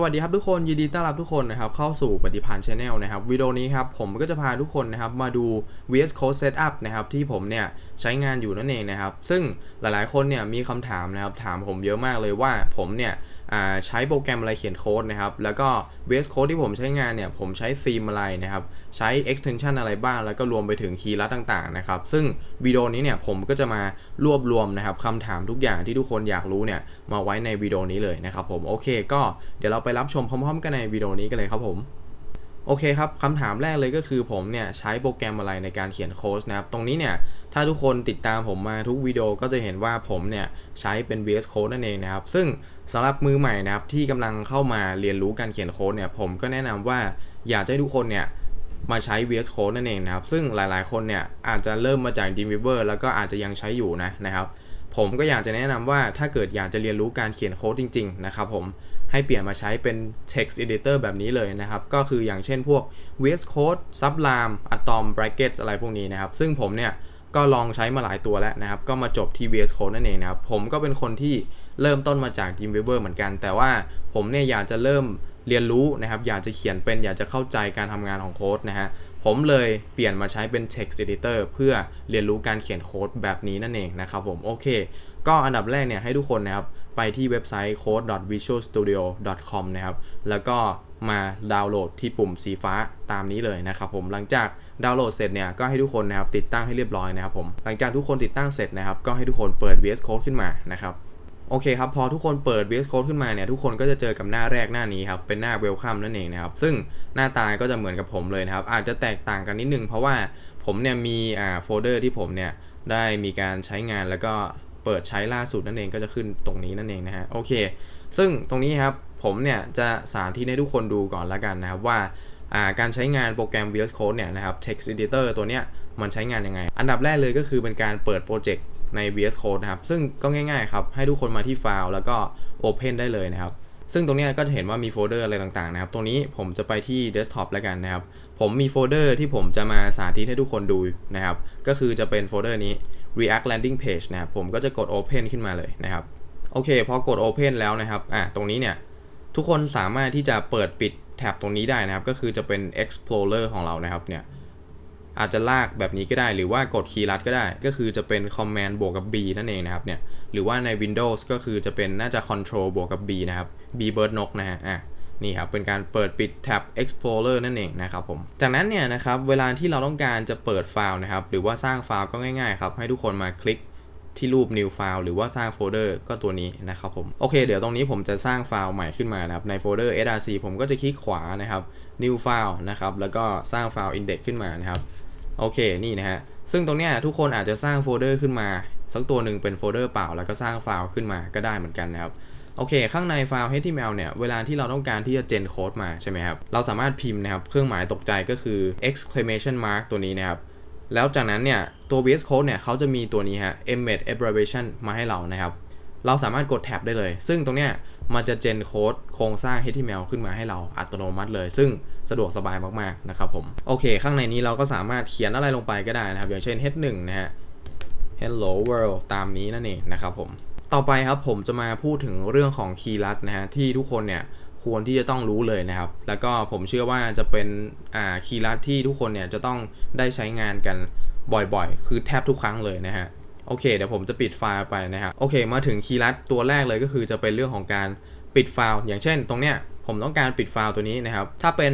สวัสดีครับทุกคนยินดีต้อนรับทุกคนนะครับเข้าสู่ปฏิพันธ์ชาแนลนะครับวิดีโอนี้ครับผมก็จะพาทุกคนนะครับมาดู VS Code Setup นะครับที่ผมเนี่ยใช้งานอยู่นั่นเองนะครับซึ่งหลายๆคนเนี่ยมีคำถามนะครับถามผมเยอะมากเลยว่าผมเนี่ยใช้โปรแกรมอะไรเขียนโค้ดนะครับแล้วก็ VS Code ที่ผมใช้งานเนี่ยผมใช้ธีมอะไรนะครับ ใช้ extension อะไรบ้าง แล้วก็รวมไปถึงคีย์ลัดต่างๆนะครับ ซึ่งวิดีโอนี้เนี่ยผมก็จะมารวบรวมนะครับคำถามทุกอย่างที่ทุกคนอยากรู้เนี่ยมาไว้ในวิดีโอนี้เลยนะครับผม โอเค ก็เดี๋ยวเราไปรับชมพร้อม ๆ กันในวิดีโอนี้กันเลยครับผมโอเคครับคำถามแรกเลยก็คือผมเนี่ยใช้โปรแกรมอะไรในการเขียนโค้ดนะครับ ตรงนี้เนี่ยถ้าทุกคนติดตามผมมาทุกวิดีโอก็จะเห็นว่าผมเนี่ยใช้เป็น VS Code นั่นเองนะครับ ซึ่งสำหรับมือใหม่นะครับที่กำลังเข้ามาเรียนรู้การเขียนโค้ดเนี่ยผมก็แนะนำว่าอยากให้ทุกคนเนี่ย มาใช้ VS Code นั่นเองนะครับ ซึ่งหลายๆ คนเนี่ยอาจจะเริ่มมาจาก Dreamweaver แล้วก็อาจจะยังใช้อยู่นะนะครับ ผมก็อยากจะแนะนำว่าถ้าเกิดอยากจะเรียนรู้การเขียนโค้ดจริง ๆ นะครับผมให้เปลี่ยนมาใช้เป็น text editor แบบนี้เลยนะครับ ก็คืออย่างเช่นพวก VS Code Sublime Atom Bracket อะไรพวกนี้นะครับ ซึ่งผมเนี่ยก็ลองใช้มาหลายตัวแล้วนะครับ ก็มาจบที่ VS Code นั่นเองนะครับ ผมก็เป็นคนที่เริ่มต้นมาจาก Dreamweaver เหมือนกัน แต่ว่าผมเนี่ยอยากจะเริ่ม เรียนรู้นะครับ อยากจะเขียนเป็นอยากจะเข้าใจการทำงานของโค้ดนะฮะผมเลยเปลี่ยนมาใช้เป็น text editor เพื่อเรียนรู้การเขียนโค้ดแบบนี้นั่นเองนะครับผมโอเค ก็อันดับแรกเนี่ยให้ทุกคนนะครับไปที่เว็บไซต์ code.visualstudio.com นะครับ แล้วก็มาดาวน์โหลดที่ปุ่มสีฟ้าตามนี้เลยนะครับผมหลังจากดาวน์โหลดเสร็จเนี่ยก็ให้ทุกคนนะครับติดตั้งให้เรียบร้อยนะครับผมหลังจากทุกคนติดตั้งเสร็จนะครับก็ให้ทุกคนเปิด VS Code ขึ้นมานะครับ โอเคครับ พอทุกคนเปิด VS Code ขึ้นมาเนี่ย ทุกคนก็จะเจอกับหน้าแรกหน้านี้ครับ เป็นหน้า Welcome นั่นเองนะครับ ซึ่งหน้าตาก็จะเหมือนกับผมเลยนะครับ อาจจะแตกต่างกันนิดนึง เพราะว่าผมเนี่ยมีอ่าโฟลเดอร์ที่ผมเนี่ยได้มีการใช้งานแล้วก็เปิดใช้ล่าสุดนั่นเองก็จะขึ้นตรงนี้นั่นเองนะฮะ โอเค ซึ่งตรงนี้ครับผมเนี่ยจะสาธิตให้ทุกคนดูก่อนละกันนะครับว่าอ่าการใช้งานโปรแกรม VS Code เนี่ยนะครับ Text Editor ตัวเนี้ยมันใช้งานยังไง อันดับแรกเลยก็คือเป็นการเปิดโปรเจกต์ ใน VS Code นะครับ ซึ่งก็ง่ายๆครับ ให้ทุกคนมาที่ไฟล์แล้วก็ Open ได้เลยนะครับ ซึ่งตรงนี้ก็จะเห็นว่ามีโฟลเดอร์อะไรต่างๆนะครับ ตรงนี้ผมจะไปที่ Desktop แล้วกันนะครับ ผมมีโฟลเดอร์ที่ผมจะมาสาธิตให้ทุกคนดูนะครับ ก็คือจะเป็นโฟลเดอร์นี้ React Landing Page นะครับ ผมก็จะกด Open ขึ้นมาเลยนะครับ โอเค พอกด Open แล้วนะครับ อะ ตรงนี้เนี่ย ทุกคนสามารถที่จะเปิดปิดแท็บตรงนี้ได้นะครับ ก็คือจะเป็น Explorer ของเรานะครับ เนี่ย อาจจะลากแบบนี้ก็ได้ หรือว่ากดคีย์ลัดก็ได้ ก็คือจะเป็น Command บวกกับ B นั่นเองนะครับเนี่ยหรือว่าใน Windows ก็คือจะเป็นน่าจะ Control บวกกับ B นะครับ B bird นกนะฮะอะนี่ครับเป็นการเปิดปิดแท็บ Explorer นั่นเองนะครับผม จากนั้นเนี่ยนะครับเวลาที่เราต้องการจะเปิดไฟล์นะครับหรือว่าสร้างไฟล์ก็ง่ายๆครับให้ทุกคนมาคลิกที่รูป new file หรือว่าสร้างโฟลเดอร์ก็ตัวนี้นะครับผม โอเค เดี๋ยวตรงนี้ผมจะสร้างไฟล์ใหม่ขึ้นมานะครับ ในโฟลเดอร์ src ผมก็จะคลิกขวานะครับ new file นะครับ แล้วก็สร้างไฟล์ index ขึ้นมานะครับ โอเคนี่นะฮะซึ่งตรงเนี้ยทุกคนอาจจะสร้างโฟลเดอร์ขึ้นมาสักตัวหนึ่งเป็นโฟลเดอร์เปล่าแล้วก็สร้างไฟล์ขึ้นมาก็ได้เหมือนกันนะครับโอเค ข้างในไฟล์ HTML เนี่ย เวลาที่เราต้องการที่จะเจนโค้ดมาใช่ไหมครับ เราสามารถพิมพ์นะครับ เครื่องหมายตกใจก็คือ exclamation mark ตัวนี้นะครับ แล้วจากนั้นเนี่ย ตัว VS Code เนี่ยเขาจะมีตัวนี้ฮะ embed abbreviation มาให้เรานะครับ เราสามารถกดแท็บได้เลย ซึ่งตรงเนี้ย มันจะเจนโค้ดโครงสร้าง HTML ขึ้นมาให้เราอัตโนมัติเลย ซึ่งสะดวกสบายมากๆนะครับผม โอเค ข้างในนี้เราก็สามารถเขียนอะไรลงไปก็ได้นะครับ อย่างเช่น h1 นะฮะ hello world ตามนี้นั่นเองนะครับผม ต่อไปครับผมจะมาพูดถึงเรื่องของคีย์ลัดนะฮะที่ทุกคนเนี่ยควรที่จะต้องรู้เลยนะครับ แล้วก็ผมเชื่อว่าจะเป็นอ่าคีย์ลัดที่ทุกคนเนี่ยจะต้องได้ใช้งานกันบ่อยๆ คือแทบทุกครั้งเลยนะฮะ โอเคเดี๋ยวผมจะปิดไฟล์ไปนะครับโอเค มาถึงคีย์ลัดตัวแรกเลยก็คือจะเป็นเรื่องของการปิดไฟล์อย่างเช่น ตรงเนี้ยผมต้องการปิดไฟล์ตัวนี้นะครับ ถ้าเป็น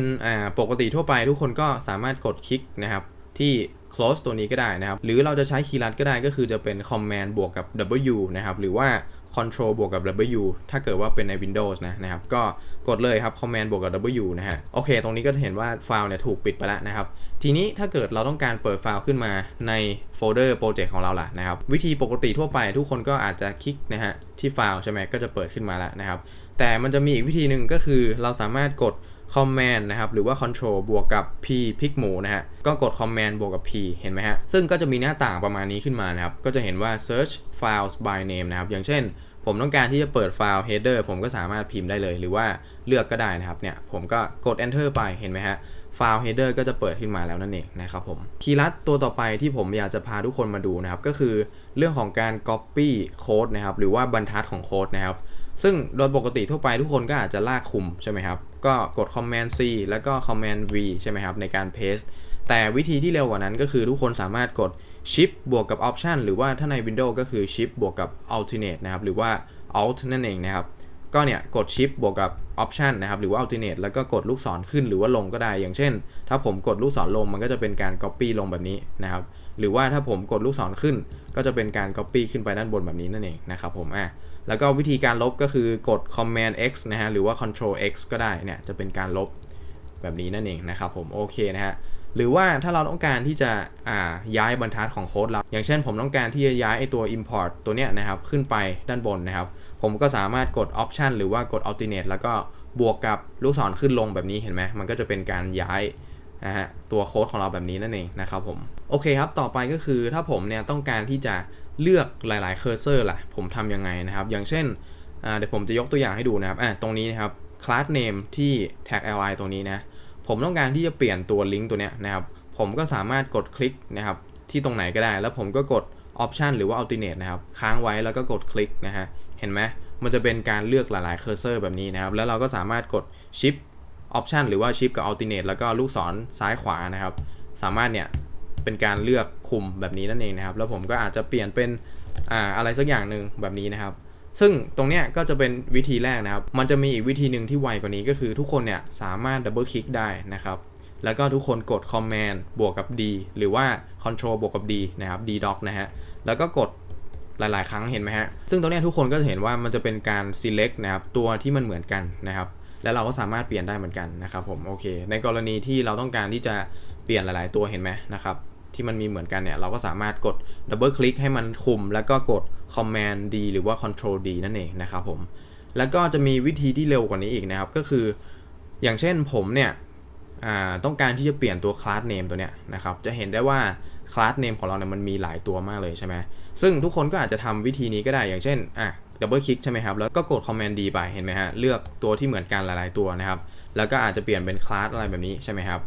ปกติทั่วไปทุกคนก็สามารถกดคลิกนะครับที่ close ตัวนี้ก็ได้นะครับ หรือเราจะใช้คีย์ลัดก็ได้ก็คือจะเป็น command บวกกับ w นะครับ หรือว่า control บวกกับ w ถ้าเกิดว่าเป็นใน Windows นะนะครับ ก็กดเลยครับ command บวกกับ w นะฮะ โอเค ตรงนี้ก็จะเห็นว่าไฟล์เนี่ยถูกปิดไปแล้วนะครับ ทีนี้ถ้าเกิดเราต้องการเปิดไฟล์ขึ้นมาในโฟลเดอร์โปรเจกต์ของเราล่ะนะครับ วิธีปกติทั่วไปทุกคนก็อาจจะคลิกนะฮะที่ไฟล์ใช่ไหมก็จะเปิดขึ้นมาแล้วนะครับ แต่มันจะมีอีกวิธีหนึ่งก็คือเราสามารถกด command นะครับ หรือว่า control บวกกับ p พิกหมูนะฮะ ก็กด command บวกกับ p เห็นไหมฮะ ซึ่งก็จะมีหน้าต่างประมาณนี้ขึ้นมานะครับ ก็จะเห็นว่า search files by name นะครับ อย่างเช่น ผมต้องการที่จะเปิดไฟล์ header ผมก็สามารถพิมพ์ได้เลย หรือว่าเลือกก็ได้นะครับ เนี่ย ผมก็กด enter ไป เห็นไหมฮะ ไฟล์ header ก็จะเปิดขึ้นมาแล้วนั่นเองนะครับผมคีย์ลัดตัวต่อไปที่ผมอยากจะพาทุกคนมาดูนะครับ ก็คือเรื่องของการ copy code นะครับหรือว่าบรรทัดของโค้ดนะครับ ซึ่งโดยปกติทั่วไปทุกคนก็อาจจะลากคุมใช่ไหมครับ ก็กด Command C แล้วก็ Command V ใช่ไหมครับในการ paste แต่วิธีที่เร็วกว่านั้นก็คือทุกคนสามารถกด Shift บวกกับ Option หรือว่าถ้าใน Windows ก็คือ Shift บวกกับ Alternate นะครับหรือว่า Alt นั่นเองนะครับ ก็เนี่ยกด Shift บวกกับ Option นะครับหรือว่า Alternate แล้วก็กดลูกศรขึ้นหรือว่าลงก็ได้ อย่างเช่น ถ้าผมกดลูกศรลงมันก็จะเป็นการ Copy ลงแบบนี้นะครับหรือว่าถ้าผมกดลูกศรขึ้น ก็จะเป็นการ Copy ขึ้นไปด้านบนแบบนี้นั่นเองนะครับผมอะแล้วก็วิธีการลบก็คือกด Command X นะฮะหรือว่า Control X ก็ได้เนี่ยจะเป็นการลบแบบนี้นั่นเองนะครับผมโอเคนะฮะหรือว่าถ้าเราต้องการที่จะย้ายบรรทัดของโค้ดเรา อย่างเช่นผมต้องการที่จะย้ายไอตัว import ตัวเนี้ยนะครับขึ้นไปด้านบนนะครับ ผมก็สามารถกด option หรือว่ากด alternate แล้วก็บวกกับลูกศรขึ้นลงแบบนี้เห็นไหมมันก็จะเป็นการย้ายนะฮะตัวโค้ดของเราแบบนี้นั่นเองนะครับผมโอเคครับต่อไปก็คือถ้าผมเนี่ยต้องการที่จะเลือกหลายๆ cursor ล่ะผมทำยังไงนะครับ อย่างเช่นเดี๋ยวผมจะยกตัวอย่างให้ดูนะครับตรงนี้นะครับ class name ที่ tag li ตรงนี้นะผมต้องการที่จะเปลี่ยนตัวลิงก์ตัวเนี้ยนะครับผมก็สามารถกดคลิกนะครับที่ตรงไหนก็ได้ แล้วผมก็กด Option หรือว่า Alternate นะครับ ค้างไว้แล้วก็กดคลิกนะฮะ ห็นไหมมันจะเป็นการเลือกหลายๆ cursor แบบนี้นะครับ แล้วเราก็สามารถกด Shift Option หรือว่า Shift กับ Alternate แล้วก็ลูกศรซ้ายขวานะครับ สามารถเนี่ยเป็นการเลือกคุมแบบนี้นั่นเองนะครับ แล้วผมก็อาจจะเปลี่ยนเป็นอ่าอะไรสักอย่างหนึ่งแบบนี้นะครับ ซึ่งตรงเนี้ยก็จะเป็นวิธีแรกนะครับ มันจะมีอีกวิธีหนึ่งที่ไวกว่านี้ก็คือทุกคนเนี่ยสามารถดับเบิลคลิกได้นะครับ แล้วก็ทุกคนกด Command บวกกับ D หรือว่า Control บวกกับ D นะครับ D doc นะฮะ แล้วก็กด หลาย ๆ ครั้งเห็นไหมฮะ ซึ่งตรงนี้ทุกคนก็จะเห็นว่ามันจะเป็นการ select นะครับ ตัวที่มันเหมือนกันนะครับ แล้วเราก็สามารถเปลี่ยนได้เหมือนกันนะครับผม โอเค ในกรณีที่เราต้องการที่จะเปลี่ยนหลาย ๆ ตัวเห็นไหมนะครับ ที่มันมีเหมือนกันเนี่ย เราก็สามารถกดดับเบิลคลิกให้มันคุม แล้วก็กด Command D หรือว่า Control D นั่นเองนะครับผม แล้วก็จะมีวิธีที่เร็วกว่านี้อีกนะครับ ก็คือ อย่างเช่นผมเนี่ยต้องการที่จะเปลี่ยนตัว class name ตัวเนี้ยนะครับ จะเห็นได้ว่า class name ของเราเนี่ยมันมีหลายตัวมากเลยใช่ไหม ซึ่งทุกคนก็อาจจะทำวิธีนี้ก็ได้อย่างเช่นอะดับเบิลคลิกใช่ไหมครับแล้วก็กด command D ไปเห็นไหมฮะเลือกตัวที่เหมือนกันหลายๆตัวนะครับแล้วก็อาจจะเปลี่ยนเป็น class อะไรแบบนี้ใช่ไหมครับ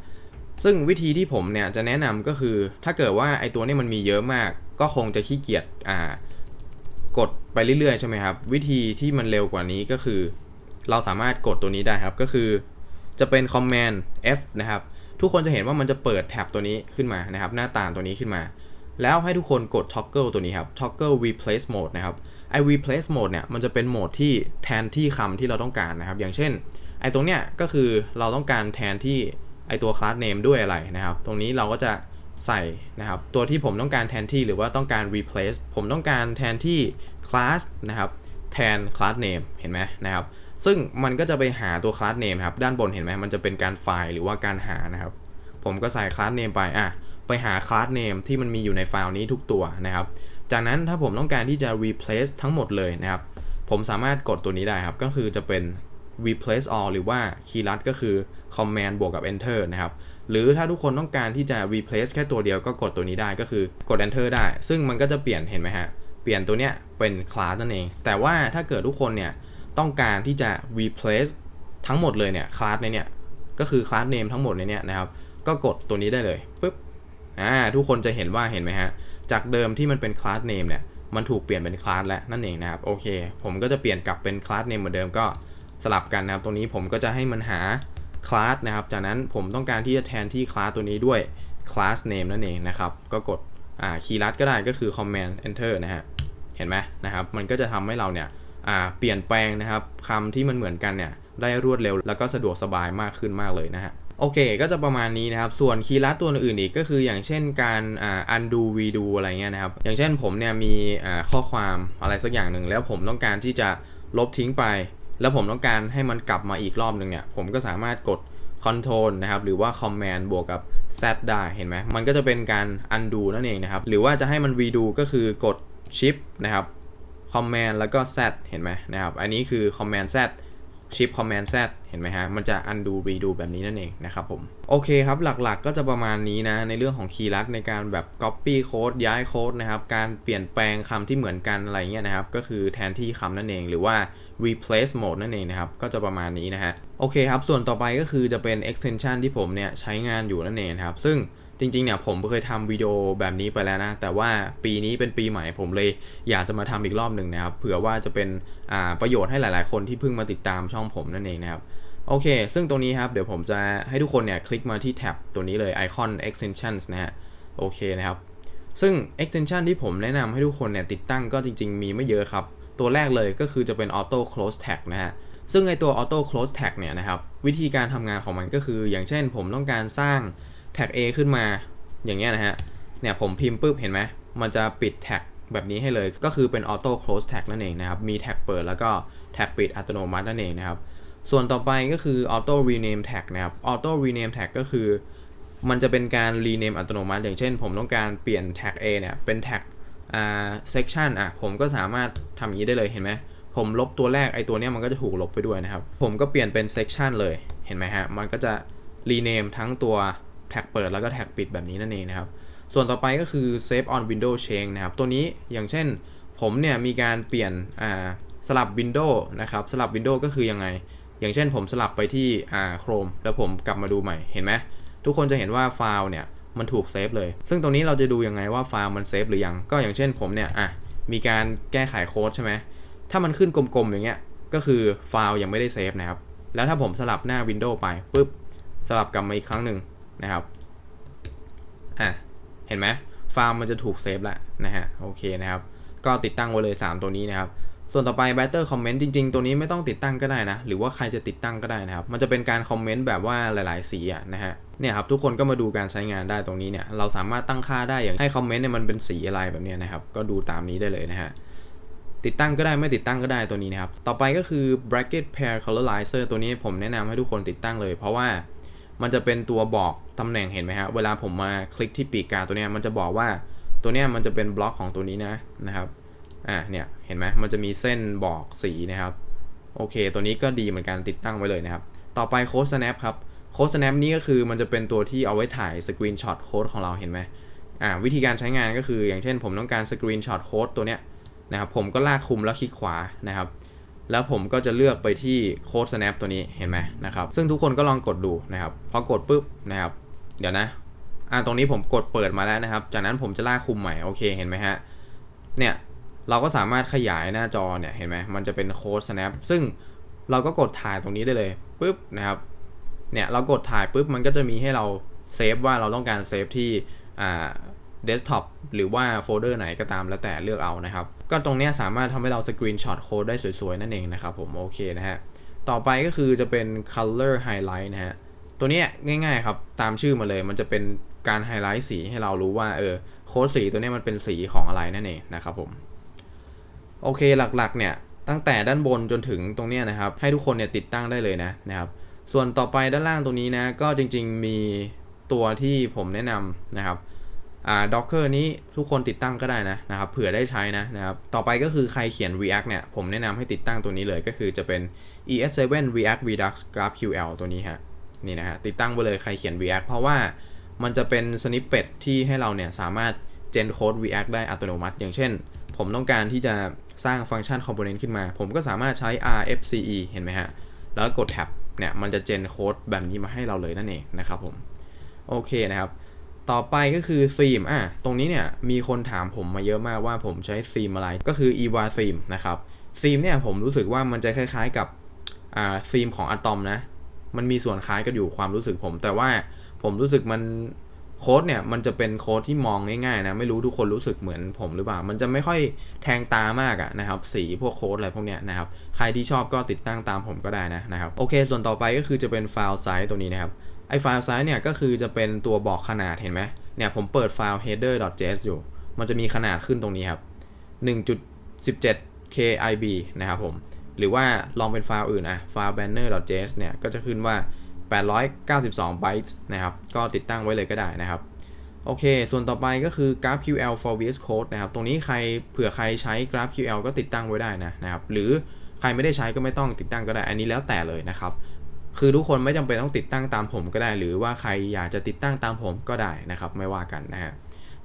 ซึ่งวิธีที่ผมเนี่ยจะแนะนำก็คือถ้าเกิดว่าไอตัวนี้มันมีเยอะมาก ก็คงจะขี้เกียจอ่ากดไปเรื่อยๆใช่ไหมครับวิธีที่มันเร็วกว่านี้ก็คือ เราสามารถกดตัวนี้ได้ครับก็คือจะเป็น command F นะครับทุกคนจะเห็นว่ามันจะเปิดแท็บตัวนี้ขึ้นมานะครับหน้าต่างตัวนี้ขึ้นมา แล้วให้ทุกคนกด toggle ตัวนี้ครับ toggle replace mode นะครับไอ replace mode เนี่ยมันจะเป็นโหมดที่แทนที่คำที่เราต้องการนะครับ อย่างเช่น ไอตรงเนี้ยก็คือเราต้องการแทนที่ไอตัว class name ด้วยอะไรนะครับ ตรงนี้เราก็จะใส่นะครับ ตัวที่ผมต้องการแทนที่หรือว่าต้องการ replace ผมต้องการแทนที่ class นะครับ แทน class name เห็นไหมนะครับ ซึ่งมันก็จะไปหาตัว class name ครับ ด้านบนเห็นไหมมันจะเป็นการไฟล์หรือว่าการหานะครับ ผมก็ใส่ class name ไปอะ ไปหา class name ที่มันมีอยู่ในไฟล์นี้ทุกตัวนะครับ จากนั้นถ้าผมต้องการที่จะ replace ทั้งหมดเลยนะครับ ผมสามารถกดตัวนี้ได้ครับ ก็คือจะเป็น replace all หรือว่าคีย์ลัดก็คือ command บวกกับ enter นะครับ หรือถ้าทุกคนต้องการที่จะ replace แค่ตัวเดียวก็กดตัวนี้ได้ก็คือกด enter ได้ ซึ่งมันก็จะเปลี่ยนเห็นไหมฮะ เปลี่ยนตัวเนี้ยเป็น class นั่นเอง แต่ว่าถ้าเกิดทุกคนเนี่ยต้องการที่จะ replace ทั้งหมดเลยเนี่ย class ในเนี่ยก็คือ class name ทั้งหมดในเนี่ยนะครับ ก็กดตัวนี้ได้เลยปึ๊บ อ่าทุกคนจะเห็นว่าเห็นไหมฮะ จากเดิมที่มันเป็น class name เนี่ย มันถูกเปลี่ยนเป็น class แล้วนั่นเองนะครับ โอเค ผมก็จะเปลี่ยนกลับเป็น class name เหมือนเดิมก็สลับกันนะครับ ตรงนี้ผมก็จะให้มันหา class นะครับ จากนั้นผมต้องการที่จะแทนที่ class ตัวนี้ด้วย class name นั่นเองนะครับ ก็กดอ่าคีย์ลัดก็ได้ก็คือ command enter นะฮะ เห็นไหมนะครับ มันก็จะทำให้เราเนี่ยอ่าเปลี่ยนแปลงนะครับคำที่มันเหมือนกันเนี่ยได้รวดเร็วแล้วก็สะดวกสบายมากขึ้นมากเลยนะฮะ โอเค ก็จะประมาณนี้นะครับ ส่วนคีย์ลัดตัวอื่นอีกก็คืออย่างเช่นการอ่า undo redo อะไรเงี้ยนะครับ อย่างเช่นผมเนี่ยมีอ่าข้อความอะไรสักอย่างหนึ่งแล้วผมต้องการที่จะลบทิ้งไป แล้วผมต้องการให้มันกลับมาอีกรอบหนึ่งเนี่ย ผมก็สามารถกด control นะครับ หรือว่า command บวกกับ z ได้เห็นไหม มันก็จะเป็นการ undo นั่นเองนะครับ หรือว่าจะให้มัน redo ก็คือกด shift นะครับ command แล้วก็ z เห็นไหมนะครับ อันนี้คือ command z shift command z เห็นไหมฮะ มันจะ undo redo แบบนี้นั่นเองนะครับผม โอเคครับ หลักๆ ก็จะประมาณนี้นะ ในเรื่องของคีย์ลัดในการแบบ copy code ย้ายโค้ดนะครับ การเปลี่ยนแปลงคำที่เหมือนกันอะไรเงี้ยนะครับ ก็คือแทนที่คำนั่นเอง หรือว่า replace mode นั่นเองนะครับ ก็จะประมาณนี้นะฮะ โอเคครับ ส่วนต่อไปก็คือจะเป็น extension ที่ผมเนี่ยใช้งานอยู่นั่นเองครับ ซึ่ง จริงๆเนี่ยผมเคยทำวิดีโอแบบนี้ไปแล้วนะ แต่ว่าปีนี้เป็นปีใหม่ผมเลยอยากจะมาทำอีกรอบหนึ่งนะครับ เผื่อว่าจะเป็นประโยชน์ให้หลาย ๆ คนที่เพิ่งมาติดตามช่องผมนั่นเองนะครับ โอเค ซึ่งตรงนี้ครับ เดี๋ยวผมจะให้ทุกคนเนี่ยคลิกมาที่แท็บตัวนี้เลยไอคอน extensions นะฮะ โอเคนะครับ ซึ่ง extension ที่ผมแนะนำให้ทุกคนเนี่ยติดตั้งก็จริง ๆ มีไม่เยอะครับ ตัวแรกเลยก็คือจะเป็น auto close tag นะฮะซึ่งไอตัว auto close tag เนี่ยนะครับวิธีการทำงานของมันก็คือ อย่างเช่น ผมต้องการสร้าง tag A ขึ้นมาอย่างเงี้ยนะฮะ เนี่ยผมพิมพ์ปุ๊บเห็นไหมมันจะปิดแท็กแบบนี้ให้เลย ก็คือเป็น auto close tag นั่นเองนะครับ มีแท็กเปิดแล้วก็แท็กปิดอัตโนมัตินั่นเองนะครับ ส่วนต่อไปก็คือ auto rename tag นะครับ auto rename tag ก็คือ มันจะเป็นการ rename อัตโนมัติ อย่างเช่น ผมต้องการเปลี่ยนแท็ก A เนี่ยเป็นแท็กอ่า section อะ ผมก็สามารถทำอย่างนี้ได้เลยเห็นไหมผมลบตัวแรกไอตัวเนี้ยมันก็จะถูกลบไปด้วยนะครับ ผมก็เปลี่ยนเป็น section เลย เห็นไหมฮะ มันก็จะ rename ทั้งตัว ท็กเปิดแล้วก็แท็กปิดแบบนี้นั่นเองนะครับ ส่วนต่อไปก็คือ save on window change นะครับ ตัวนี้อย่างเช่นผมเนี่ยมีการเปลี่ยนสลับ window นะครับ สลับ window ก็คือยังไง อย่างเช่นผมสลับไปที่ Chrome แล้วผมกลับมาดูใหม่ เห็นไหม ทุกคนจะเห็นว่าไฟล์เนี่ยมันถูกเซฟเลย ซึ่งตรงนี้เราจะดูยังไงว่าไฟล์มันเซฟหรือยัง ก็อย่างเช่นผมเนี่ยอะมีการแก้ไขโค้ดใช่ไหม ถ้ามันขึ้นกลมๆอย่างเงี้ย ก็คือไฟล์ยังไม่ได้เซฟนะครับ แล้วถ้าผมสลับหน้า Windows ไปปุ๊บ สลับกลับมาอีกครั้งหนึ่ง นะครับอะเห็นไหมไฟล์มมันจะถูกเซฟแล้วนะฮะโอเคนะครับ ก็ติดตั้งไว้เลย 3 ตัวนี้นะครับ ส่วนต่อไป Better Comment จริง ๆ ตัวนี้ไม่ต้องติดตั้งก็ได้นะ หรือว่าใครจะติดตั้งก็ได้นะครับ มันจะเป็นการคอมเมนต์แบบว่าหลาย ๆ สีอะนะฮะเนี่ยครับทุกคนก็มาดูการใช้งานได้ตรงนี้เนี่ยเราสามารถตั้งค่าได้อย่างให้คอมเมนต์เนี่ยมันเป็นสีอะไรแบบนี้นะครับ ก็ดูตามนี้ได้เลยนะฮะติดตั้งก็ได้ไม่ติดตั้งก็ได้ตัวนี้นะครับ ต่อไปก็คือ bracket pair colorizer ตัวนี้ผมแนะนำให้ทุกคนติดตั้งเลย เพราะว่า มันจะเป็นตัวบอกตำแหน่งเห็นไหมฮะ เวลาผมมาคลิกที่ปีกกาตัวเนี้ยมันจะบอกว่าตัวเนี้ยมันจะเป็นบล็อกของตัวนี้นะนะครับ อ่าเนี่ยเห็นไหมมันจะมีเส้นบอกสีนะครับ โอเค ตัวนี้ก็ดีเหมือนกันติดตั้งไว้เลยนะครับ ต่อไปโค้ด snap ครับ โค้ด snap นี้ก็คือมันจะเป็นตัวที่เอาไว้ถ่ายสกรีนช็อตโค้ดของเราเห็นไหมอ่าวิธีการใช้งานก็คืออย่างเช่นผมต้องการสกรีนช็อตโค้ดตัวเนี้ยนะครับผมก็ลากคุมแล้วคลิกขวานะครับ แล้วผมก็จะเลือกไปที่โค้ด snap ตัวนี้เห็นไหมนะครับ ซึ่งทุกคนก็ลองกดดูนะครับ พอกดปุ๊บนะครับ เดี๋ยวนะ อ่าตรงนี้ผมกดเปิดมาแล้วนะครับ จากนั้นผมจะลากคุมใหม่ โอเค เห็นไหมฮะ เนี่ย เราก็สามารถขยายหน้าจอเนี่ย เห็นไหมมันจะเป็นโค้ด snap ซึ่งเราก็กดถ่ายตรงนี้ได้เลยปุ๊บนะครับ เนี่ย เรากดถ่ายปุ๊บ มันก็จะมีให้เราเซฟว่าเราต้องการเซฟที่ อ่า เดสก์ท็อปหรือว่าโฟลเดอร์ไหนก็ตามแล้วแต่เลือกเอานะครับ ก็ตรงนี้สามารถทำให้เราสกรีนช็อตโค้ดได้สวยๆ นั่นเองนะครับผมโอเคนะฮะ ต่อไปก็คือจะเป็น color highlight นะฮะ ตัวนี้ง่ายๆครับตามชื่อมาเลยมันจะเป็นการไฮไลท์สีให้เรารู้ว่าเออโค้ดสีตัวนี้มันเป็นสีของอะไรนั่นเองนะครับผม โอเคหลักๆเนี่ยตั้งแต่ด้านบนจนถึงตรงนี้นะครับ ให้ทุกคนเนี่ยติดตั้งได้เลยนะนะครับส่วนต่อไปด้านล่างตรงนี้นะก็จริงๆมีตัวที่ผมแนะนำนะครับ อ่า Docker นี้ทุกคนติดตั้งก็ได้นะนะครับเผื่อได้ใช้นะนะครับต่อไปก็คือใครเขียน React เนี่ย ผมแนะนำให้ติดตั้งตัวนี้เลยก็คือจะเป็น ES7 React Redux GraphQL ตัวนี้ฮะนี่นะฮะติดตั้งไปเลยใครเขียน React เพราะว่ามันจะเป็น snippet ที่ให้เราเนี่ยสามารถ gen code React ได้อัตโนมัติ อย่างเช่น ผมต้องการที่จะสร้างฟังก์ชัน component ขึ้นมา ผมก็สามารถใช้ RFCE เห็นไหมฮะ แล้วกกด tab เนี่ย มันจะ gen code แบบนี้มาให้เราเลยนั่นเองนะครับผม โอเคนะครับ ต่อไปก็คือธีมอะตรงนี้เนี่ยมีคนถามผมมาเยอะมากว่าผมใช้ธีมอะไรก็คือ EVA theme นะครับธีมเนี่ยผมรู้สึกว่ามันจะคล้ายๆกับอ่าธีมของ Atom นะ มันมีส่วนคล้ายกันอยู่ความรู้สึกผม แต่ว่าผมรู้สึกมันโค้ดเนี่ยมันจะเป็นโค้ดที่มองง่ายๆนะไม่รู้ทุกคนรู้สึกเหมือนผมหรือเปล่า มันจะไม่ค่อยแทงตามากอะนะครับสีพวกโค้ดอะไรพวกเนี้ยนะครับใครที่ชอบก็ติดตั้งตามผมก็ได้นะนะครับโอเค ส่วนต่อไปก็คือจะเป็นไฟล์ไซส์ตัวนี้นะครับ ไอไฟล์ไซส์เนี่ยก็คือจะเป็นตัวบอกขนาดเห็นไหมเนี่ยผมเปิดไฟล์ header.js อยู่ มันจะมีขนาดขึ้นตรงนี้ครับ 1.17 kib นะครับผม หรือว่าลองเป็นไฟล์อื่นอะไฟล์ banner.js เนี่ยก็จะขึ้นว่า 892 bytes นะครับ ก็ติดตั้งไว้เลยก็ได้นะครับ โอเค ส่วนต่อไปก็คือ GraphQL for VS Code นะครับ ตรงนี้ใครเผื่อใครใช้ GraphQL ก็ติดตั้งไว้ได้นะนะครับ หรือใครไม่ได้ใช้ก็ไม่ต้องติดตั้งก็ได้ อันนี้แล้วแต่เลยนะครับ คือทุกคนไม่จำเป็นต้องติดตั้งตามผมก็ได้ หรือว่าใครอยากจะติดตั้งตามผมก็ได้นะครับ ไม่ว่ากันนะฮะ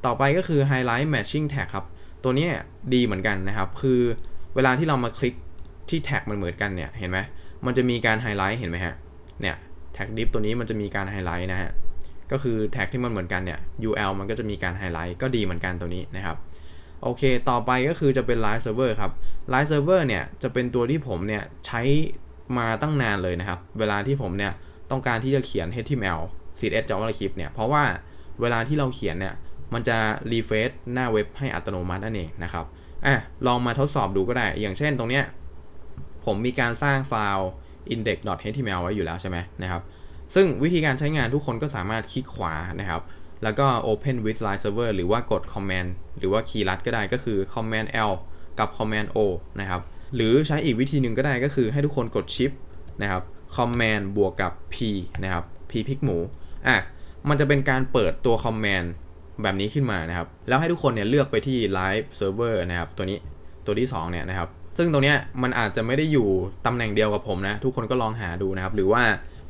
ต่อไปก็คือ Highlight Matching Tag ครับ ตัวนี้ดีเหมือนกันนะครับ คือเวลาที่เรามาคลิกที่แท็กมันเหมือนกันเนี่ย เห็นไหมมันจะมีการไฮไลท์เห็นไหมฮะ เนี่ยแท็กดิฟตัวนี้มันจะมีการไฮไลท์นะฮะ ก็คือแท็กที่มันเหมือนกันเนี่ย UL มันก็จะมีการไฮไลท์ก็ดีเหมือนกันตัวนี้นะครับ โอเค ต่อไปก็คือจะเป็น Live Server ครับ Live Server เนี่ยจะเป็นตัวที่ผมเนี่ยใช้ มาตั้งนานเลยนะครับ เวลาที่ผมเนี่ยต้องการที่จะเขียน HTML CSS JavaScript เนี่ย เพราะว่าเวลาที่เราเขียนเนี่ย มันจะรีเฟซหน้าเว็บให้อัตโนมัตินั่นเองนะครับ อะ ลองมาทดสอบดูก็ได้ อย่างเช่นตรงเนี้ย ผมมีการสร้างไฟล์ index.html ไว้อยู่แล้วใช่ไหมนะครับ ซึ่งวิธีการใช้งานทุกคนก็สามารถคลิกขวานะครับ แล้วก็ open with live server หรือว่ากด command หรือว่าคีย์ลัดก็ได้ก็คือ command L กับ command O นะครับ หรือใช้อีกวิธีหนึ่งก็ได้ก็คือให้ทุกคนกด shift นะครับ command บวกกับ p นะครับ p พิกหมูอะมันจะเป็นการเปิดตัว command แบบนี้ขึ้นมานะครับ แล้วให้ทุกคนเนี่ยเลือกไปที่ live server นะครับ ตัวนี้ตัวที่ 2 เนี่ยนะครับ ซึ่งตรงเนี้ยมันอาจจะไม่ได้อยู่ตำแหน่งเดียวกับผมนะ ทุกคนก็ลองหาดูนะครับ หรือว่า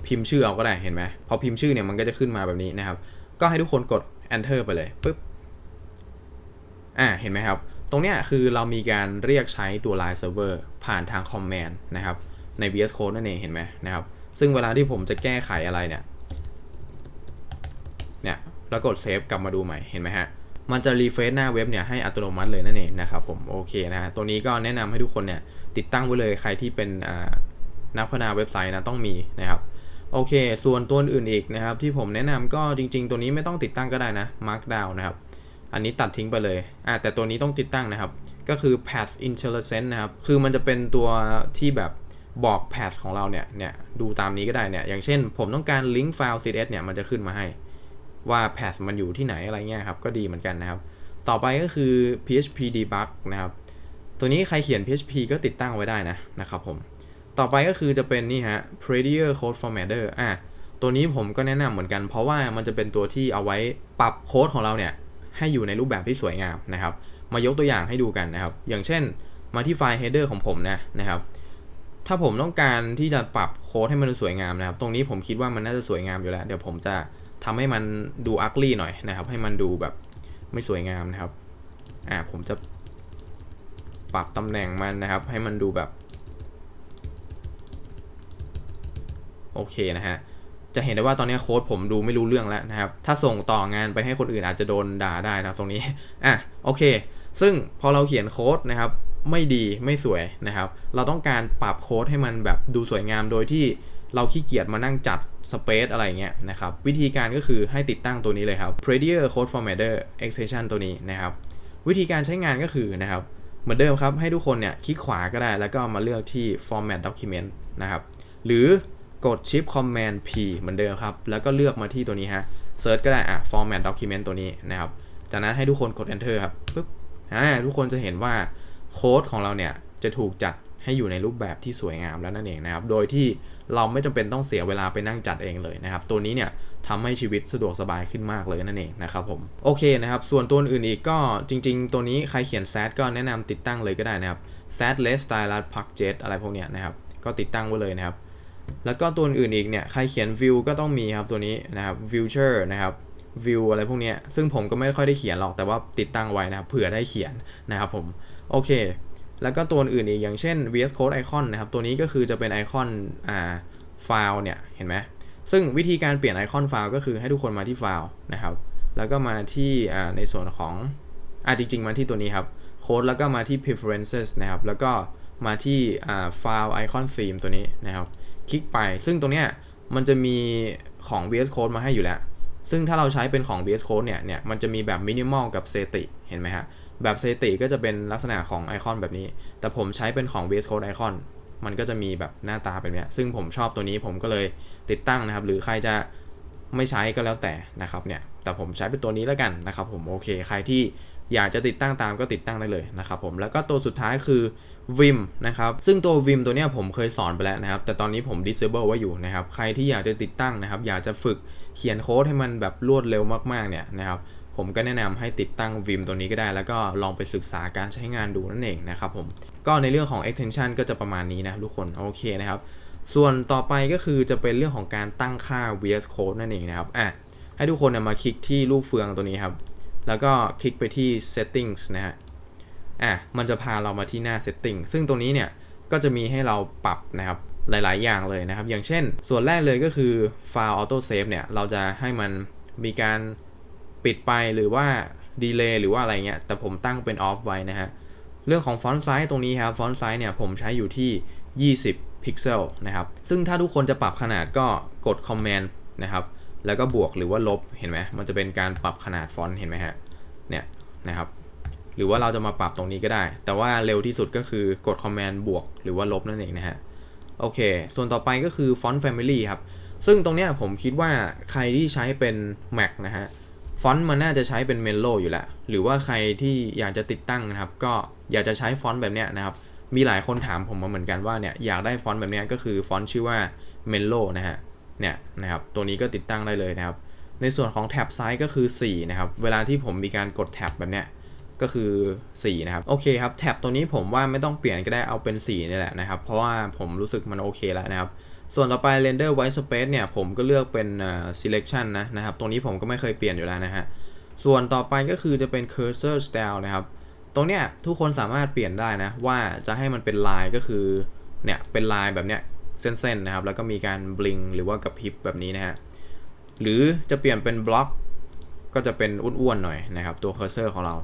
พิมพ์ชื่อเอาก็ได้เห็นไหมพอพิมพ์ชื่อเนี่ยมันก็จะขึ้นมาแบบนี้นะครับ ก็ให้ทุกคนกด enter ไปเลยปึ๊บอ่าเห็นไหมครับ ตรงเนี้ยคือเรามีการเรียกใช้ตัว live server ผ่านทาง command นะครับ ใน VS Code นั่นเองเห็นไหมนะครับ ซึ่งเวลาที่ผมจะแก้ไขอะไรเนี่ยเนี่ยแล้วกดเซฟกลับมาดูใหม่เห็นไหมฮะมันจะรีเฟรชหน้าเว็บเนี่ยให้อัตโนมัติเลยนั่นเองนะครับผมโอเคนะฮะตัวนี้ก็แนะนำให้ทุกคนเนี่ยติดตั้งไว้เลยใครที่เป็นนักพัฒนาเว็บไซต์นะต้องมีนะครับโอเค ส่วนตัวอื่นอีกนะครับที่ผมแนะนำก็จริง ๆ ตัวนี้ไม่ต้องติดตั้งก็ได้นะ Markdown นะครับ อันนี้ตัดทิ้งไปเลยอ่าแต่ตัวนี้ต้องติดตั้งนะครับ ก็คือ Path Intelligence นะครับ คือมันจะเป็นตัวที่แบบบอก path ของเราเนี่ย เนี่ยดูตามนี้ก็ได้เนี่ย อย่างเช่น ผมต้องการลิงก์ไฟล์ CSS เนี่ย มันจะขึ้นมาให้ ว่า path มันอยู่ที่ไหนอะไรเงี้ยครับ ก็ดีเหมือนกันนะครับ ต่อไปก็คือ PHP debug นะครับ ตัวนี้ใครเขียน PHP ก็ติดตั้งไว้ได้นะนะครับผม ต่อไปก็คือจะเป็นนี่ฮะ Prettier Code Formatter อะตัวนี้ผมก็แนะนำเหมือนกัน เพราะว่ามันจะเป็นตัวที่เอาไว้ปรับโค้ดของเราเนี่ย ให้อยู่ในรูปแบบที่สวยงามนะครับ มายกตัวอย่างให้ดูกันนะครับ อย่างเช่นมาที่ไฟล์ header ของผมนะนะครับ ถ้าผมต้องการที่จะปรับโค้ดให้มันสวยงามนะครับ ตรงนี้ผมคิดว่ามันน่าจะสวยงามอยู่แล้ว เดี๋ยวผมจะทำให้มันดูอักลี่หน่อยนะครับ ให้มันดูแบบไม่สวยงามนะครับ อ่าผมจะปรับตำแหน่งมันนะครับ ให้มันดูแบบ โอเคนะฮะ จะเห็นได้ว่าตอนนี้โค้ดผมดูไม่รู้เรื่องแล้วนะครับ ถ้าส่งต่องานไปให้คนอื่นอาจจะโดนด่าได้นะตรงนี้ อะโอเค ซึ่งพอเราเขียนโค้ดนะครับไม่ดีไม่สวยนะครับ เราต้องการปรับโค้ดให้มันแบบดูสวยงามโดยที่เราขี้เกียจมานั่งจัดสเปซอะไรเงี้ยนะครับ วิธีการก็คือให้ติดตั้งตัวนี้เลยครับ Prettier Code Formatter Extension ตัวนี้นะครับ วิธีการใช้งานก็คือนะครับเหมือนเดิมครับให้ทุกคนเนี่ยคลิกขวาก็ได้ แล้วก็มาเลือกที่ Format Document นะครับ หรือ กด Shift Command P เหมือนเดิมครับ แล้วก็เลือกมาที่ตัวนี้ฮะ Search ก็ได้อะ Format Document ตัวนี้นะครับ จากนั้นให้ทุกคนกด Enter ครับปึ๊บอ่าทุกคนจะเห็นว่าโค้ดของเราเนี่ย จะถูกจัดให้อยู่ในรูปแบบที่สวยงามแล้วนั่นเองนะครับ โดยที่เราไม่จำเป็นต้องเสียเวลาไปนั่งจัดเองเลยนะครับ ตัวนี้เนี่ยทำให้ชีวิตสะดวกสบายขึ้นมากเลยนั่นเองนะครับผม โอเคนะครับ ส่วนตัวอื่นอีกก็จริง ๆ ตัวนี้ใครเขียน SAT ก็แนะนำติดตั้งเลยก็ได้นะครับ SAT less stylus p a c k jet อะไรพวกเนี้ยนะครับ ก็ติดตั้งไว้เลยนะครับ แล้วก็ตัวอื่นอีกเนี่ยใครเขียน view ก็ต้องมีครับตัวนี้นะครับ future นะครับ view อะไรพวกเนี้ยซึ่งผมก็ไม่ค่อยได้เขียนหรอกแต่ว่าติดตั้งไว้นะครับเผื่อได้เขียนนะครับผมโอเค แล้วก็ตัวอื่นอีกอย่างเช่น VS Code Icon นะครับตัวนี้ก็คือจะเป็นไอคอนอ่าไฟล์เนี่ยเห็นไหมซึ่งวิธีการเปลี่ยนไอคอนไฟล์ก็คือให้ทุกคนมาที่ไฟล์นะครับแล้วก็มาที่อ่าในส่วนของอ่าจริง ๆ มาที่ตัวนี้ครับโค้ดแล้วก็มาที่ preferences นะครับแล้วก็มาที่อ่าไฟล์ไอคอนธีมตัวนี้นะครับ คลิกไป ซึ่งตรงเนี้ยมันจะมีของ VS Code มาให้อยู่แล้ว ซึ่งถ้าเราใช้เป็นของ VS Code เนี่ยเนี่ยมันจะมีแบบ minimal กับ s e t i เห็นไหมฮะ แบบเซติก็จะเป็นลักษณะของไอคอนแบบนี้ แต่ผมใช้เป็นของ VS Code Icon มันก็จะมีแบบหน้าตาเป็นแบบนี้ซึ่งผมชอบตัวนี้ผมก็เลยติดตั้งนะครับ หรือใครจะไม่ใช้ก็แล้วแต่นะครับเนี่ย แต่ผมใช้เป็นตัวนี้แล้วกันนะครับผมโอเค ใครที่ อยากจะติดตั้งตามก็ติดตั้งได้เลยนะครับผมแล้วก็ตัวสุดท้ายคือ Vim นะครับซึ่งตัว Vim ตัวนี้ผมเคยสอนไปแล้วนะครับ แต่ตอนนี้ผม disable ไว้อยู่นะครับ ใครที่อยากจะติดตั้งนะครับ อยากจะฝึกเขียนโค้ดให้มันแบบรวดเร็วมากๆเนี่ยนะครับผมก็แนะนำให้ติดตั้ง Vim ตัวนี้ก็ได้ แล้วก็ลองไปศึกษาการใช้งานดูนั่นเองนะครับผมก็ในเรื่องของ extension ก็จะประมาณนี้นะทุกคนโอเคนะครับ ส่วนต่อไปก็คือจะเป็นเรื่องของการตั้งค่า VS Code นั่นเองนะครับอะให้ทุกคนนะมาคลิกที่รูปเฟืองตัวนี้ครับ แล้วก็คลิกไปที่ settings นะฮะ อะ มันจะพาเรามาที่หน้า setting ซึ่งตรงนี้เนี่ย ก็จะมีให้เราปรับนะครับ หลาย ๆ อย่างเลยนะครับ อย่างเช่น ส่วนแรกเลยก็คือ file auto save เนี่ย เราจะให้มันมีการปิดไปหรือว่าดีเลย์หรือว่าอะไรเงี้ย แต่ผมตั้งเป็นออฟไว้นะฮะ เรื่องของฟอนต์ไซส์ตรงนี้ครับ ฟอนต์ไซส์เนี่ยผมใช้อยู่ที่ 20 พิกเซลนะครับ ซึ่งถ้าทุกคนจะปรับขนาดก็กด Command นะครับ แล้วก็บวกหรือว่าลบเห็นไหมมันจะเป็นการปรับขนาดฟอนต์เห็นไหมฮะเนี่ยนะครับหรือว่าเราจะมาปรับตรงนี้ก็ได้ แต่ว่าเร็วที่สุดก็คือกด Command บวกหรือว่าลบนั่นเองนะฮะโอเค ส่วนต่อไปก็คือ Font Family ครับ ซึ่งตรงเนี้ยผมคิดว่าใครที่ใช้เป็น Mac นะฮะฟอนต์มันน่าจะใช้เป็น Melo อยู่แล้ว หรือว่าใครที่อยากจะติดตั้งนะครับ ก็อยากจะใช้ฟอนต์แบบเนี้ยนะครับ มีหลายคนถามผมมาเหมือนกันว่าเนี่ยอยากได้ฟอนต์แบบเนี้ยก็คือฟอนต์ชื่อว่า Melo นะฮะ เนี่ยนะครับตัวนี้ก็ติดตั้งได้เลยนะครับ ในส่วนของแท็บไซส์ก็คือ 4 นะครับ เวลาที่ผมมีการกดแท็บแบบเนี้ยก็คือ 4 นะครับ โอเคครับแท็บตัวนี้ผมว่าไม่ต้องเปลี่ยนก็ได้เอาเป็น4นี่แหละนะครับ เพราะว่าผมรู้สึกมันโอเคแล้วนะครับ ส่วนต่อไป render white space เนี่ยผมก็เลือกเป็น selection นะนะครับ ตรงนี้ผมก็ไม่เคยเปลี่ยนอยู่แล้วนะฮะส่วนต่อไปก็คือจะเป็น cursor style นะครับ ตรงเนี้ยทุกคนสามารถเปลี่ยนได้นะว่าจะให้มันเป็นลายก็คือเนี่ยเป็นลายแบบเนี้ย เส้นๆนะครับ แล้วก็มีการ blink หรือว่ากระพริบแบบนี้นะฮะ หรือจะเปลี่ยนเป็นบล็อก ก็จะเป็นอ้วนๆหน่อยนะครับ ตัว cursor ของเรา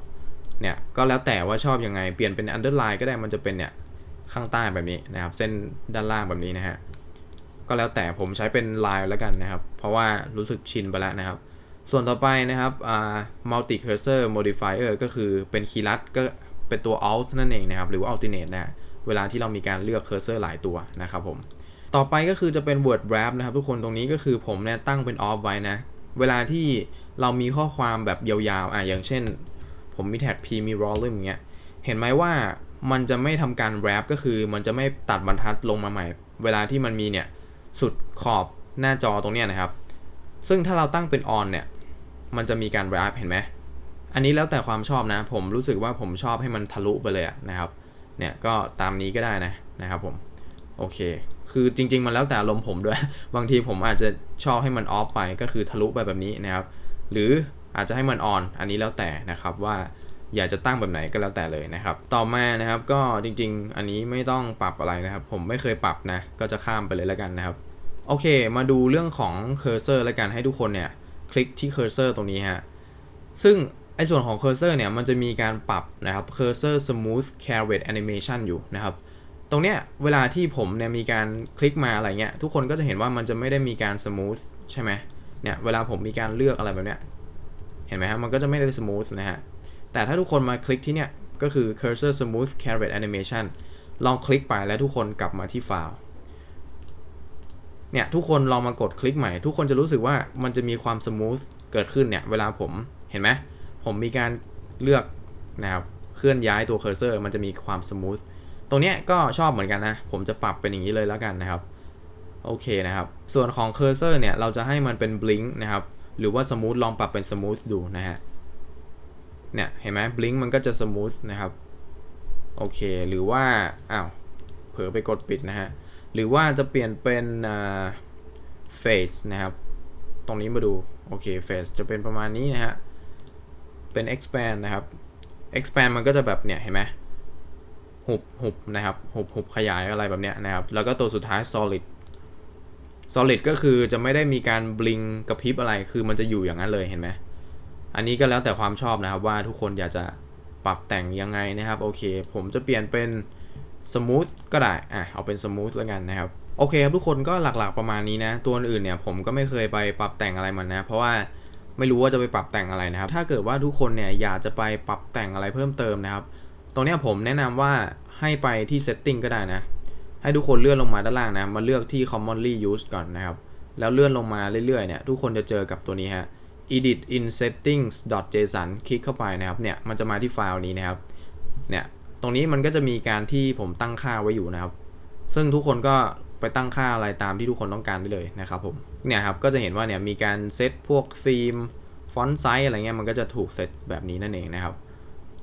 เนี่ย ก็แล้วแต่ว่าชอบยังไง เปลี่ยนเป็น underline ก็ได้ มันจะเป็นเนี่ยข้างใต้แบบนี้นะครับ เส้นด้านล่างแบบนี้นะฮะ ก็แล้วแต่ผมใช้เป็นลายแล้วกันนะครับ เพราะว่ารู้สึกชินไปแล้วนะครับ ส่วนต่อไปนะครับอ่า multi cursor modifier ก็คือเป็นคีย์ลัดก็เป็นตัว alt นั่นเองนะครับ หรือว่า alternate นะฮะเวลาที่เรามีการเลือก cursor หลายตัวนะครับผม ต่อไปก็คือจะเป็น word wrap นะครับทุกคนตรงนี้ก็คือผมเนี่ยตั้งเป็น off ไว้นะ เวลาที่เรามีข้อความแบบยาวๆ อะอย่างเช่น ผมมีแท็ก p มี volume อย่างเงี้ย เห็นไหมว่ามันจะไม่ทำการ wrap ก็คือมันจะไม่ตัดบรรทัดลงมาใหม่ เวลาที่มันมีเนี่ยสุดขอบหน้าจอตรงเนี้ยนะครับ ซึ่งถ้าเราตั้งเป็น on เนี่ย มันจะมีการ wrap เห็นไหม อันนี้แล้วแต่ความชอบนะ ผมรู้สึกว่าผมชอบให้มันทะลุไปเลยะนะครับ เนี่ยก็ตามนี้ก็ได้นะนะครับผม โอเค คือจริง ๆ มันแล้วแต่อารมผมด้วย บางทีผมอาจจะชอบให้มันออฟไปก็คือทะลุไปแบบนี้นะครับ หรืออาจจะให้มันออน อันนี้แล้วแต่นะครับว่าอยากจะตั้งแบบไหนก็แล้วแต่เลยนะครับ ต่อมานะครับก็จริง ๆ อันนี้ไม่ต้องปรับอะไรนะครับ ผมไม่เคยปรับนะ ก็จะข้ามไปเลยแล้วกันนะครับ โอเค มาดูเรื่องของเคอร์เซอร์แล้วกันให้ทุกคนเนี่ยคลิกที่เคอร์เซอร์ตรงนี้ฮะ ซึ่งไอ้ส่วนของเคอร์เซอร์เนี่ยมันจะมีการปรับนะครับ cursor smooth carrot animation อยู่นะครับ ตรงเนี้ยเวลาที่ผมเนี่ยมีการคลิกมาอะไรเงี้ยทุกคนก็จะเห็นว่ามันจะไม่ได้มีการ smooth ใช่ไหมเนี่ยเวลาผมมีการเลือกอะไรแบบเนี้ยเห็นไหมฮะมันก็จะไม่ได้ smooth นะฮะแต่ถ้าทุกคนมาคลิกที่เนี่ยก็คือ cursor smooth carrot animation ลองคลิกไปแล้วทุกคนกลับมาที่ไฟล์เนี่ยทุกคนลองมากดคลิกใหม่ ทุกคนจะรู้สึกว่ามันจะมีความสมูทเกิดขึ้นเนี่ยเวลาผมเห็นไหมผมมีการเลือกนะครับเคลื่อนย้ายตัวเคอร์เซอร์มันจะมีความสมูท ตรงเนี้ยก็ชอบเหมือนกันนะ ผมจะปรับเป็นอย่างนี้เลยแล้วกันนะครับ โอเคนะครับ ส่วนของเคอร์เซอร์เนี่ย เราจะให้มันเป็นบลิงก์นะครับ หรือว่าสมูทลองปรับเป็นสมูทดูนะฮะ เนี่ย เห็นไหมบลิงก์มันก็จะสมูทนะครับ โอเค หรือว่า อ้าว เผลอไปกดปิดนะฮะ หรือว่าจะเปลี่ยนเป็นเฟสนะครับ ตรงนี้มาดู โอเคเฟสจะเป็นประมาณนี้นะฮะ เป็น expand นะครับ expand มันก็จะแบบเนี่ย เห็นไหม หุบหุบนะครับหุบหุบขยายอะไรแบบเนี้ยนะครับ แล้วก็ตัวสุดท้าย solid solid ก็คือจะไม่ได้มีการบลิงกระพริบอะไรคือมันจะอยู่อย่างนั้นเลยเห็นไหมอันนี้ก็แล้วแต่ความชอบนะครับว่าทุกคนอยากจะปรับแต่งยังไงนะครับ โอเค ผมจะเปลี่ยนเป็นสมูทก็ได้อะเอาเป็นสมูทแล้วกันนะครับโอเคครับทุกคนก็หลักๆประมาณนี้นะ ตัวอื่นเนี่ยผมก็ไม่เคยไปปรับแต่งอะไรมันนะ เพราะว่าไม่รู้ว่าจะไปปรับแต่งอะไรนะครับ ถ้าเกิดว่าทุกคนเนี่ยอยากจะไปปรับแต่งอะไรเพิ่มเติมนะครับ รงนี้ผมแนะนำว่าให้ไปที่ setting ก็ได้นะ ให้ทุกคนเลื่อนลงมาด้านล่างนะ มาเลือกที่ commonly used ก่อนนะครับ แล้วเลื่อนลงมาเรื่อยๆเนี่ยทุกคนจะเจอกับตัวนี้ฮะ edit in settings json คลิกเข้าไปนะครับเนี่ยมันจะมาที่ไฟล์นี้นะครับเนี่ยตรงนี้มันก็จะมีการที่ผมตั้งค่าไว้อยู่นะครับ ซึ่งทุกคนก็ไปตั้งค่าอะไรตามที่ทุกคนต้องการได้เลยนะครับผมเนี่ยครับก็จะเห็นว่าเนี่ยมีการเซตพวกธีมฟอนต์ไซส์อะไรเงี้ยมันก็จะถูกเซตแบบนี้นั่นเองนะครับ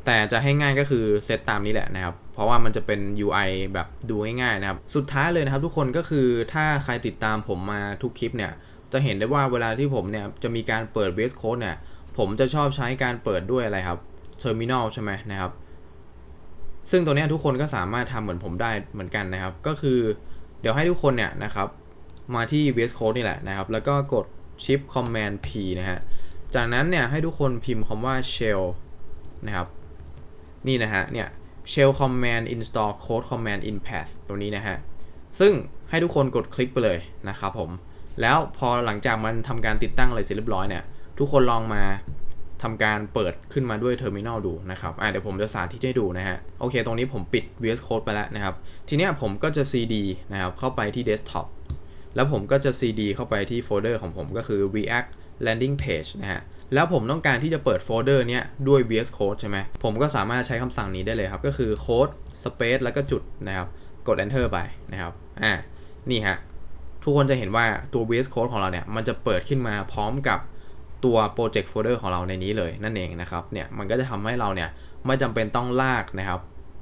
แต่จะให้ง่ายก็คือเซตตามนี้แหละนะครับ เพราะว่ามันจะเป็น UI แบบดูง่ายๆนะครับ สุดท้ายเลยนะครับทุกคนก็คือถ้าใครติดตามผมมาทุกคลิปเนี่ย จะเห็นได้ว่าเวลาที่ผมเนี่ยจะมีการเปิด VS Code เนี่ย ผมจะชอบใช้การเปิดด้วยอะไรครับ Terminal ใช่ไหมนะครับ ซึ่งตัวนี้ทุกคนก็สามารถทำเหมือนผมได้เหมือนกันนะครับ ก็คือเดี๋ยวให้ทุกคนเนี่ยนะครับ มาที่ VS Code นี่แหละนะครับ แล้วก็กด Shift Command P นะฮะ จากนั้นเนี่ยให้ทุกคนพิมพ์คำว่า shell นะครับ นี่นะฮะ เนี่ย shell command install code command in path ตรงนี้นะฮะ ซึ่งให้ทุกคนกดคลิกไปเลยนะครับผม แล้วพอหลังจากมันทำการติดตั้งอะไรเสร็จเรียบร้อยเนี่ย ทุกคนลองมาทำการเปิดขึ้นมาด้วยเทอร์มินอลดูนะครับ อะเดี๋ยวผมจะสาธิตให้ดูนะฮะ โอเค ตรงนี้ผมปิด VS Code ไปแล้วนะครับ ทีนี้ผมก็จะ CD นะครับ เข้าไปที่ desktop แล้วผมก็จะ CD เข้าไปที่โฟลเดอร์ของผมก็คือ React Landing Page นะฮะ แล้วผมต้องการที่จะเปิดโฟลเดอร์เนี้ยด้วย VS Code ใช่ไหมผมก็สามารถใช้คำสั่งนี้ได้เลยครับ ก็คือ code space แล้วก็จุดนะครับ กด enter ไปนะครับ อ่า นี่ฮะ ทุกคนจะเห็นว่าตัว VS Code ของเราเนี่ย มันจะเปิดขึ้นมาพร้อมกับตัว Project Folder ของเราในนี้เลยนั่นเองนะครับ เนี่ย มันก็จะทำให้เราเนี่ย ไม่จำเป็นต้องลากนะครับ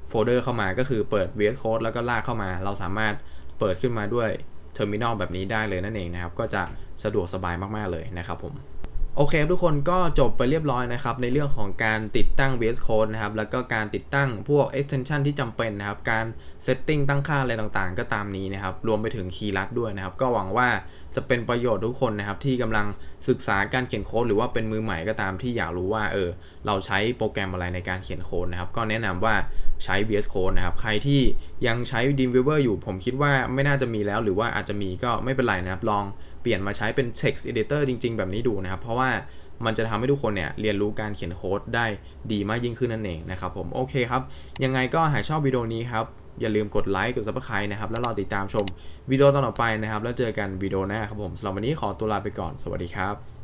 โฟลเดอร์เข้ามา ก็คือเปิด VS Code แล้วก็ลากเข้ามา เราสามารถเปิดขึ้นมาด้วยเทอร์มินอลแบบนี้ได้เลยนั่นเองนะครับ ก็จะสะดวกสบายมาก ๆ เลยนะครับผม โอเคทุกคนก็จบไปเรียบร้อยนะครับ ในเรื่องของการติดตั้ง VS Code นะครับ แล้วก็การติดตั้งพวก extension ที่จำเป็นนะครับ การ setting ตั้งค่าอะไรต่างๆ ก็ตามนี้นะครับ รวมไปถึงคีย์ลัดด้วยนะครับ ก็หวังว่าจะเป็นประโยชน์ทุกคนนะครับ ที่กำลังศึกษาการเขียนโค้ดหรือว่าเป็นมือใหม่ก็ตามที่อยากรู้ว่าเออเราใช้โปรแกรมอะไรในการเขียนโค้ดนะครับ ก็แนะนำว่าใช้ VS Code นะครับ ใครที่ยังใช้ Dreamweaver อยู่ผมคิดว่าไม่น่าจะมีแล้ว หรือว่าอาจจะมีก็ไม่เป็นไรนะครับลอง เปลี่ยนมาใช้เป็น text editor จริง ๆ แบบนี้ดูนะครับ เพราะว่ามันจะทำให้ทุกคนเนี่ยเรียนรู้การเขียนโค้ดได้ดีมากยิ่งขึ้นนั่นเองนะครับผมโอเคครับ ยังไงก็หากชอบวิดีโอนี้ครับ อย่าลืมกดไลค์กด subscribe นะครับ แล้วรอติดตามชมวิดีโอตอนต่อไปนะครับ แล้วเจอกันวิดีโอหน้าครับผมสำหรับวันนี้ขอตัวลาไปก่อนสวัสดีครับ